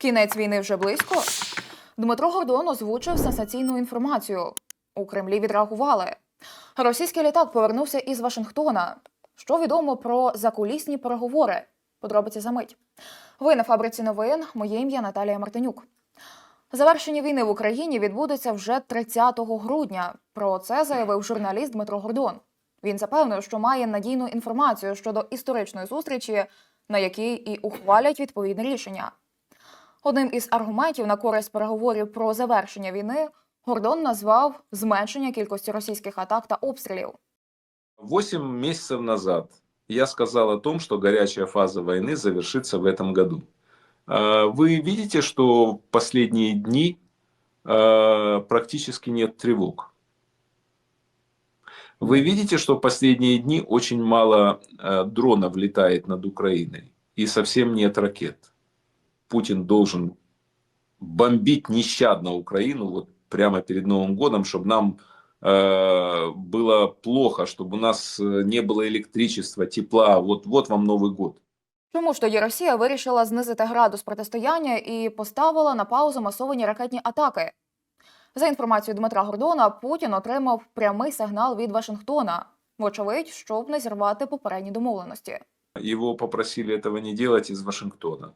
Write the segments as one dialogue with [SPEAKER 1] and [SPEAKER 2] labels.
[SPEAKER 1] Кінець війни вже близько. Дмитро Гордон озвучив сенсаційну інформацію. У Кремлі відреагували. Російський літак повернувся із Вашингтона. Що відомо про закулісні переговори? Подробиці за мить. Ви на фабриці новин. Моє ім'я Наталія Мартинюк. Завершення війни в Україні відбудеться вже 30 грудня. Про це заявив журналіст Дмитро Гордон. Він запевнив, що має надійну інформацію щодо історичної зустрічі, на якій і ухвалять відповідне рішення. Одним із аргументів на користь переговорів про завершення війни Гордон назвав зменшення кількості російських атак та обстрілів.
[SPEAKER 2] Восемь месяцев назад я сказал о том, что горячая фаза войны завершится в этом году. Э, Вы видите, что в последние дни э, практически нет тревог. Вы видите, что в последние дни очень мало э, дронов летает над Украиной и совсем нет ракет. Путин должен бомбить нещадно Украину вот прямо перед Новым годом, чтобы нам э, было плохо, чтобы у нас э, не было электричества, тепла. Вот, вот вам Новый год.
[SPEAKER 1] Чому ж тоді Росія вирішила знизити градус протистояння і поставила на паузу масовані ракетні атаки? За інформацією Дмитра Гордона, Путін отримав прямий сигнал від Вашингтона, вочевидь, щоб не зірвати попередні домовленості.
[SPEAKER 2] Его попросили этого не делать из Вашингтона.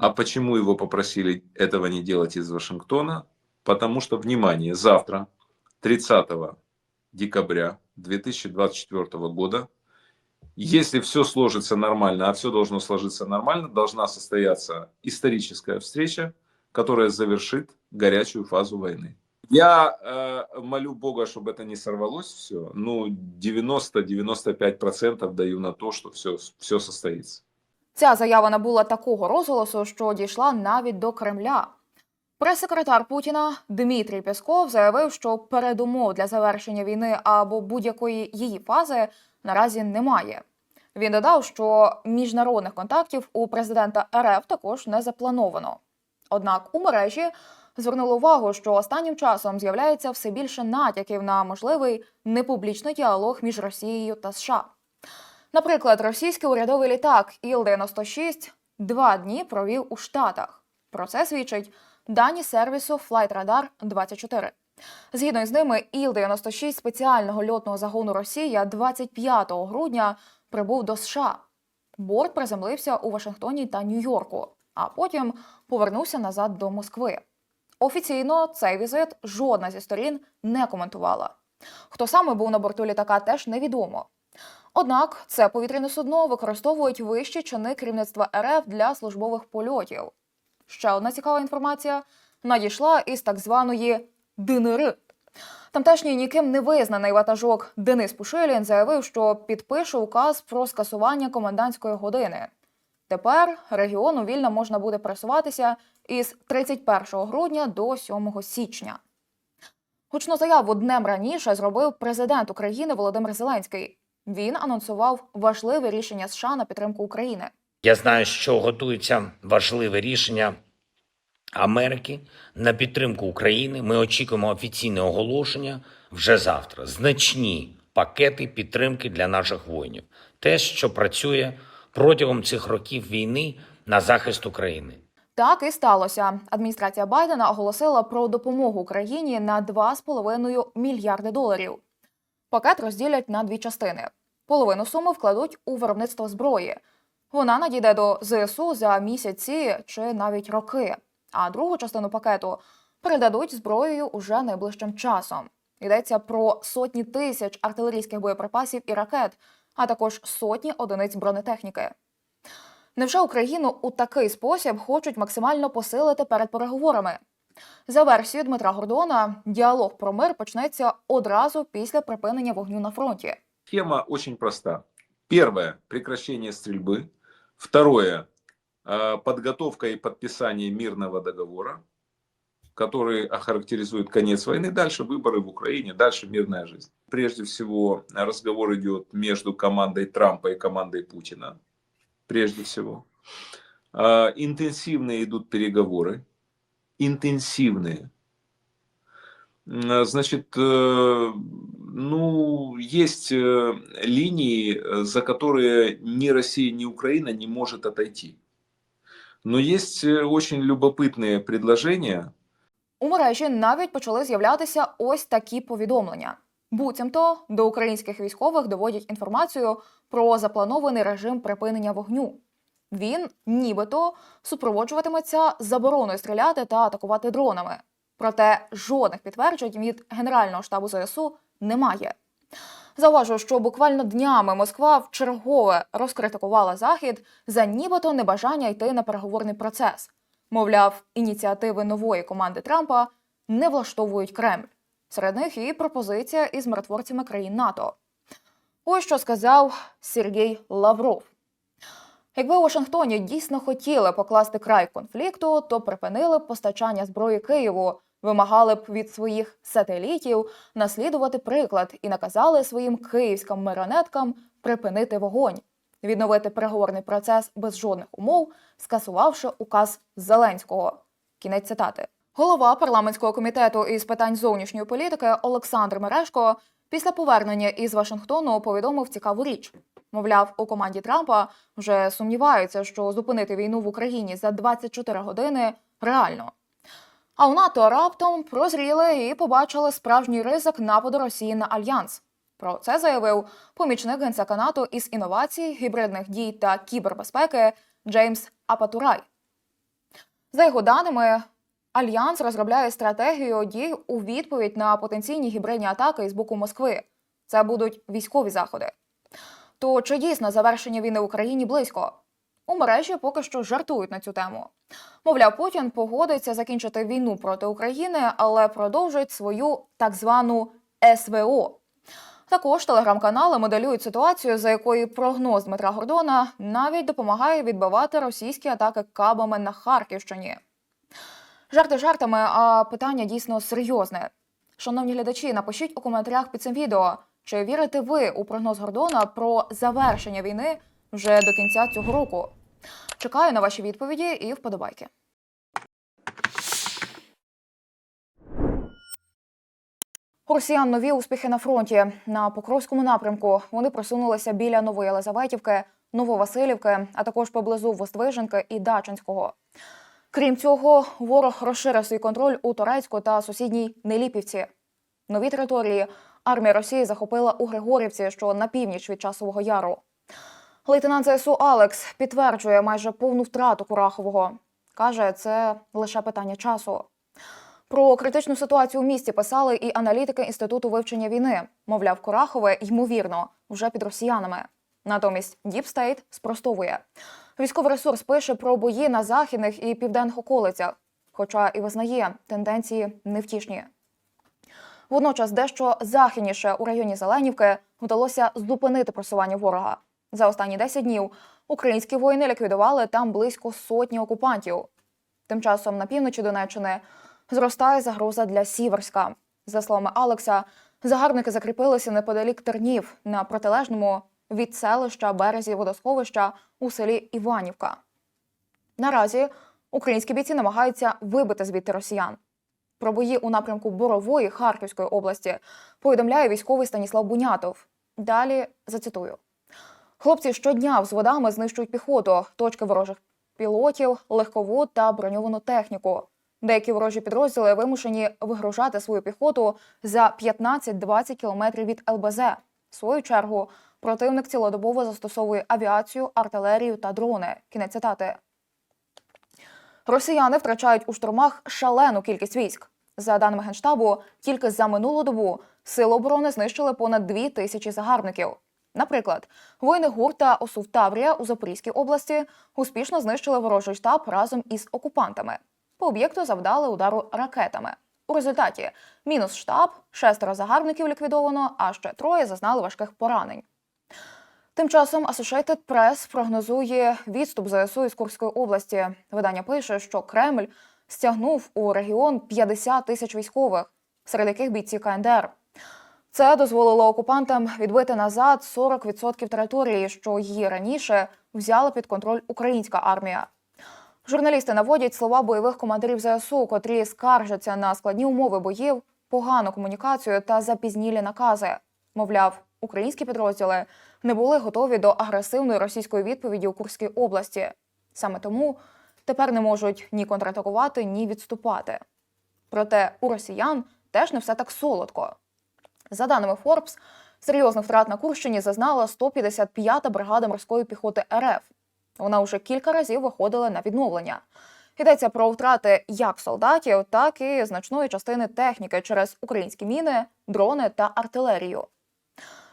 [SPEAKER 2] А почему его попросили этого не делать из Вашингтона? Потому что, внимание, завтра, 30 декабря 2024 года, если все сложится нормально, а все должно сложиться нормально, должна состояться историческая встреча, которая завершит горячую фазу войны. Я э, молю Бога, чтобы это не сорвалось все. Ну, 90-95% даю на то, что все, все состоится.
[SPEAKER 1] Ця заява набула такого розголосу, що дійшла навіть до Кремля. Прес-секретар Путіна Дмитрій Пєсков заявив, що передумов для завершення війни або будь-якої її фази наразі немає. Він додав, що міжнародних контактів у президента РФ також не заплановано. Однак у мережі звернули увагу, що останнім часом з'являється все більше натяків на можливий непублічний діалог між Росією та США. Наприклад, російський урядовий літак Іл-96 два дні провів у Штатах. Про це свідчить дані сервісу Flightradar 24 Згідно з ними, Іл-96 спеціального льотного загону Росія 25 грудня прибув до США. Борт приземлився у Вашингтоні та Нью-Йорку, а потім повернувся назад до Москви. Офіційно цей візит жодна зі сторін не коментувала. Хто саме був на борту літака, теж невідомо. Однак це повітряне судно використовують вищі чини керівництва РФ для службових польотів. Ще одна цікава інформація надійшла із так званої ДНР. Тамтешній ніким не визнаний ватажок Денис Пушилін заявив, що підпише указ про скасування комендантської години. Тепер регіону вільно можна буде пересуватися із 31 грудня до 7 січня. Гучну заяву днем раніше зробив президент України Володимир Зеленський. Він анонсував важливе рішення США на підтримку України.
[SPEAKER 3] Я знаю, що готується важливе рішення Америки на підтримку України. Ми очікуємо офіційне оголошення вже завтра. Значні пакети підтримки для наших воїнів. Те, що працює протягом цих років війни на захист України.
[SPEAKER 1] Так і сталося. Адміністрація Байдена оголосила про допомогу Україні на 2,5 мільярди доларів. Пакет розділять на дві частини. Половину суми вкладуть у виробництво зброї. Вона надійде до ЗСУ за місяці чи навіть роки. А другу частину пакету передадуть зброєю уже найближчим часом. Йдеться про сотні тисяч артилерійських боєприпасів і ракет, а також сотні одиниць бронетехніки. Невже Україну у такий спосіб хочуть максимально посилити перед переговорами? За версією Дмитра Гордона, діалог про мир почнеться одразу після припинення вогню на фронті.
[SPEAKER 2] Схема очень проста. Первое – прекращение стрельбы. Второе э, – подготовка и подписание мирного договора, который охарактеризует конец войны. Дальше выборы в Украине, дальше мирная жизнь. Прежде всего, разговор идет между командой Трампа и командой Путина. Прежде всего. Э, Интенсивные идут переговоры. Интенсивные. М, Значит, э, ну, есть э, линии, э, за которые ни Россия, ни Украина не может отойти. Но есть э, очень любопытные предложения.
[SPEAKER 1] У мережі навіть почали з'являтися ось такі повідомлення. Буцімто до українських військових доводять інформацію про запланований режим припинення вогню. Він нібито супроводжуватиметься забороною стріляти та атакувати дронами. Проте жодних підтверджень від Генерального штабу ЗСУ немає. Зауважу, що буквально днями Москва вчергове розкритикувала Захід за нібито небажання йти на переговорний процес. Мовляв, ініціативи нової команди Трампа не влаштовують Кремль. Серед них і пропозиція із миротворцями країн НАТО. Ось що сказав Сергій Лавров. Якби у Вашингтоні дійсно хотіли покласти край конфлікту, то припинили постачання зброї Києву, вимагали б від своїх сателітів наслідувати приклад і наказали своїм київським маріонеткам припинити вогонь, відновити переговорний процес без жодних умов, скасувавши указ Зеленського. Кінець цитати. Голова парламентського комітету із питань зовнішньої політики Олександр Мерешко після повернення із Вашингтону повідомив цікаву річ. Мовляв, у команді Трампа вже сумніваються, що зупинити війну в Україні за 24 години реально. А у НАТО раптом прозріли і побачили справжній ризик нападу Росії на альянс. Про це заявив помічник генсека НАТО із інновацій, гібридних дій та кібербезпеки Джеймс Апатурай. За його даними, Альянс розробляє стратегію дій у відповідь на потенційні гібридні атаки з боку Москви. Це будуть військові заходи. То чи дійсно завершення війни в Україні близько? У мережі поки що жартують на цю тему. Мовляв, Путін погодиться закінчити війну проти України, але продовжить свою так звану СВО. Також телеграм-канали моделюють ситуацію, за якою прогноз Дмитра Гордона навіть допомагає відбивати російські атаки кабами на Харківщині. Жарти жартами, а питання дійсно серйозне. Шановні глядачі, напишіть у коментарях під цим відео, чи вірите ви у прогноз Гордона про завершення війни вже до кінця цього року. Чекаю на ваші відповіді і вподобайки. У Росіян нові успіхи на фронті. На Покровському напрямку вони просунулися біля Нової Елизаветівки, Нововасилівки, а також поблизу Воствиженки і Дачинського. Крім цього, ворог розширив свій контроль у Торецьку та сусідній Неліпівці. Нові території армія Росії захопила у Григорівці, що на північ від часового яру. Лейтенант ЗСУ Алекс підтверджує майже повну втрату Курахового. Каже, це лише питання часу. Про критичну ситуацію у місті писали і аналітики Інституту вивчення війни. Мовляв, Курахове, ймовірно, вже під росіянами. Натомість Діпстейт спростовує. Військовий ресурс пише про бої на західних і південних околицях, хоча і визнає тенденції невтішні. Водночас, дещо західніше у районі Зеленівки вдалося зупинити просування ворога. За останні 10 днів українські воїни ліквідували там близько сотні окупантів. Тим часом на півночі Донеччини зростає загроза для Сіверська. За словами Алекса, загарбники закріпилися неподалік Тернів на протилежному від селища березі водосховища у селі Іванівка. Наразі українські бійці намагаються вибити звідти росіян. Про бої у напрямку Борової Харківської області повідомляє військовий Станіслав Бунятов. Далі зацитую: хлопці щодня взводами знищують піхоту, точки ворожих пілотів, легкову та броньовану техніку. Деякі ворожі підрозділи вимушені вигружати свою піхоту за 15-20 кілометрів від ЛБЗ. В свою чергу противник цілодобово застосовує авіацію, артилерію та дрони. Кінець цитати. Росіяни втрачають у штурмах шалену кількість військ. За даними генштабу, тільки за минулу добу сили оборони знищили понад дві тисячі загарбників. Наприклад, воїни ГУР та ОСУВ Таврія у Запорізькій області успішно знищили ворожий штаб разом із окупантами. По об'єкту завдали удару ракетами. У результаті мінус штаб, шестеро загарбників ліквідовано, а ще троє зазнали важких поранень. Тим часом Associated Press прогнозує відступ ЗСУ із Курської області. Видання пише, що Кремль стягнув у регіон 50 тисяч військових, серед яких бійці КНДР. Це дозволило окупантам відбити назад 40% території, що її раніше взяла під контроль українська армія. Журналісти наводять слова бойових командирів ЗСУ, котрі скаржаться на складні умови боїв, погану комунікацію та запізнілі накази. Мовляв, українські підрозділи не були готові до агресивної російської відповіді у Курській області. Саме тому тепер не можуть ні контратакувати, ні відступати. Проте у росіян теж не все так солодко. За даними Forbes, серйозних втрат на Курщині зазнала 155-та бригада морської піхоти РФ. Вона вже кілька разів виходила на відновлення. Йдеться про втрати як солдатів, так і значної частини техніки через українські міни, дрони та артилерію.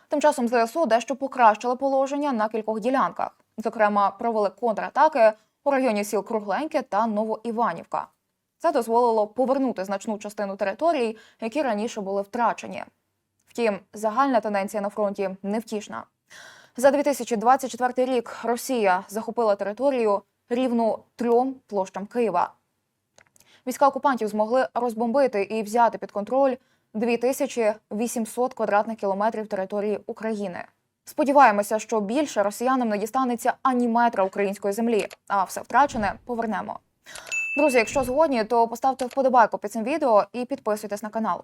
[SPEAKER 1] Тим часом ЗСУ дещо покращили положення на кількох ділянках. Зокрема, провели контратаки у районі сіл Кругленьке та Новоіванівка. Це дозволило повернути значну частину територій, які раніше були втрачені. Втім, загальна тенденція на фронті невтішна. За 2024 рік Росія захопила територію рівну трьом площам Києва. Війська окупантів змогли розбомбити і взяти під контроль 2800 квадратних кілометрів території України. Сподіваємося, що більше росіянам не дістанеться ані метра української землі, а все втрачене повернемо. Друзі, якщо згодні, то поставте вподобайку під цим відео і підписуйтесь на канал.